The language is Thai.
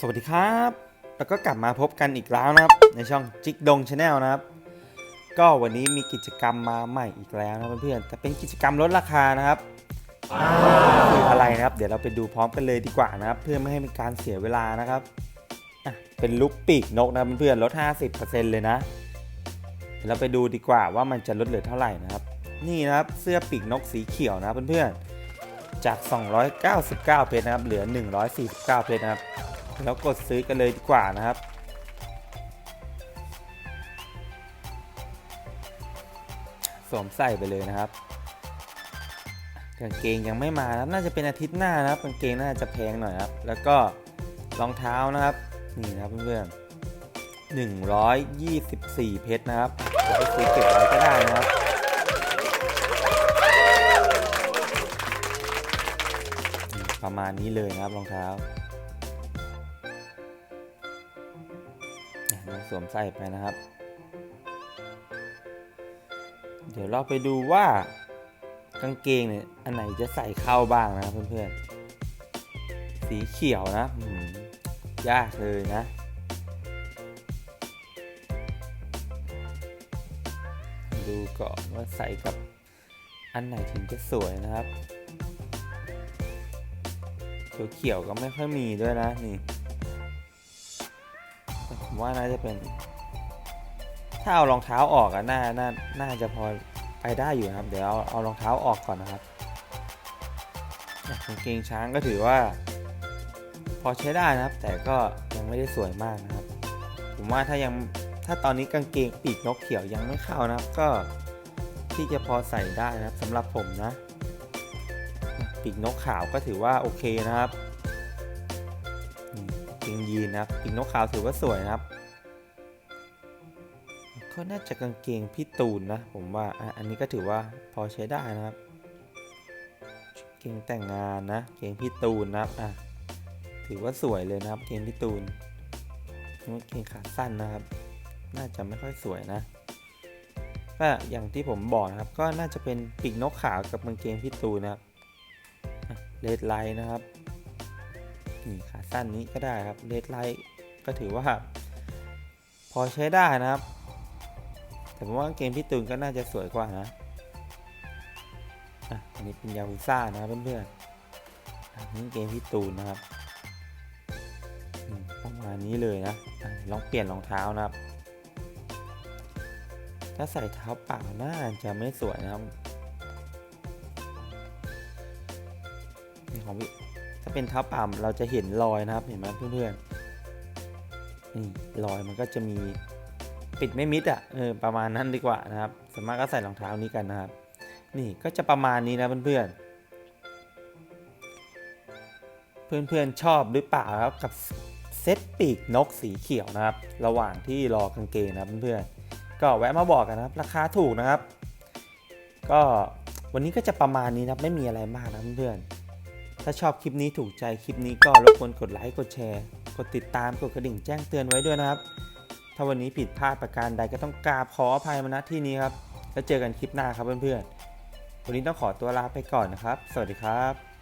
สวัสดีครับ แล้วก็กลับมาพบกันอีกแล้วนะครับ ในช่องจิกดงชาแนลนะครับ ก็วันนี้มีกิจกรรมมาใหม่อีกแล้วนะเพื่อนๆแต่เป็นกิจกรรมลดราคานะครับคืออะไรนะครับ เดี๋ยวเราไปดูพร้อมกันเลยดีกว่านะครับ เพื่อไม่ให้เป็นการเสียเวลานะครับเป็นลุกปีกนกนะเพื่อนๆลด 50%เลยนะเดี๋ยวเราไปดูดีกว่าว่ามันจะลดเหลือเท่าไหร่นะครับ นี่นะครับเสื้อปีกนกสีเขียวนะเพื่อนๆจาก 299 เพชรนะครับเหลือ 149 เพชรนะครับ แล้วกดซื้อกันเลยดีกว่านะครับ สวมใส่ไปเลยนะครับกางเกงยังไม่มานะครับน่าจะเป็นอาทิตย์หน้านะครับกางเกงน่าจะแพงหน่อยครับ แล้วก็รองเท้านะครับนี่นะครับเพื่อนๆ124 เพชรนะครับจะไปซื้อเก็บไว้ก็ได้นะครับ ประมาณนี้เลยนะครับรองเท้า สวมใส่ไปนะครับ เดี๋ยวเราไปดูว่ากางเกงเนี่ยอันไหนจะใส่เข้าบ้างนะเพื่อนๆ สีเขียวนะยากเลยนะ ดูก่อนว่าใส่กับอันไหนถึงจะสวยนะครับเขียวก็ไม่ค่อยมีด้วยนะนี่ ผมว่าน่าจะเป็น ถ้าเอารองเท้าออกอะน่าน่าน่าจะพอไปได้อยู่นะครับ เดี๋ยวเอาเอารองเท้าออกก่อนนะครับกางเกงช้างก็ถือว่า พอใช้ได้นะครับ แต่ก็ยังไม่ได้สวยมากนะครับ ผมว่าถ้ายังถ้าตอนนี้กางเกงปีกนกเขียวยังไม่เข้านะครับ ก็ที่จะพอใส่ได้นะครับสำหรับผมนะ ปีกนกขาวก็ถือว่าโอเคนะครับ กางเกงยีนนะครับปีกนกขาวถือว่าสวยนะครับ ก็น่าจะกางเกงพี่ตูนนะ ผมว่าอันนี้ก็ถือว่าพอใช้ได้นะครับเกงแต่งงานนะ เกงพี่ตูนนะครับอะถือว่าสวยเลยนะครับ เกงพี่ตูนเกงขาสั้นนะครับ น่าจะไม่ค่อยสวยนะก็อย่างที่ผมบอกนะครับ ก็น่าจะเป็นปีกนกขาวกับกางเกงพี่ตูนนะครับเลดไลท์นะครับ นี่ขาสั้นนี้ก็ได้ครับเลดไลท์ก็ถือว่า พอใช้ได้นะครับ แต่ผมว่าเกมพี่ตูนก็น่าจะสวยกว่านะอะอันนี้เป็นยาฮูซ่านะครับเพื่อนๆอันนี้เกมพี่ตูนนะครับประมาณนี้เลยนะอะลองเปลี่ยนรองเท้านะครับ ถ้าใส่เท้าเปล่าน่าจะไม่สวยนะครับของพี่ ถ้าเป็นเท้าเปล่าเราจะเห็นรอยนะครับ เห็นไหมเพื่อนๆนี่รอยมันก็จะมีปิดไม่มิดอะเออประมาณนั้นดีกว่านะครับสามารถก็ใส่รองเท้านี้กันนะครับ นี่ก็จะประมาณนี้นะเพื่อนๆเพื่อนๆชอบหรือเปล่าครับกับเซตปีกนกสีเขียวนะครับ ระหว่างที่รอกางเกงนะเพื่อนๆก็แวะมาบอกกันนะครับ ราคาถูกนะครับ ก็วันนี้ก็จะประมาณนี้นะครับไม่มีอะไรมากนะเพื่อนๆ ถ้าชอบคลิปนี้ถูกใจคลิปนี้ก็รบกวนกดไลค์กดแชร์ กดติดตามกดกระดิ่งแจ้งเตือนไว้ด้วยนะครับ ถ้าวันนี้ผิดพลาดประการใดก็ต้องกราบขออภัยมาณที่นี้ครับ แล้วเจอกันคลิปหน้าครับเพื่อนๆวันนี้ต้องขอตัวลาไปก่อนนะครับ สวัสดีครับ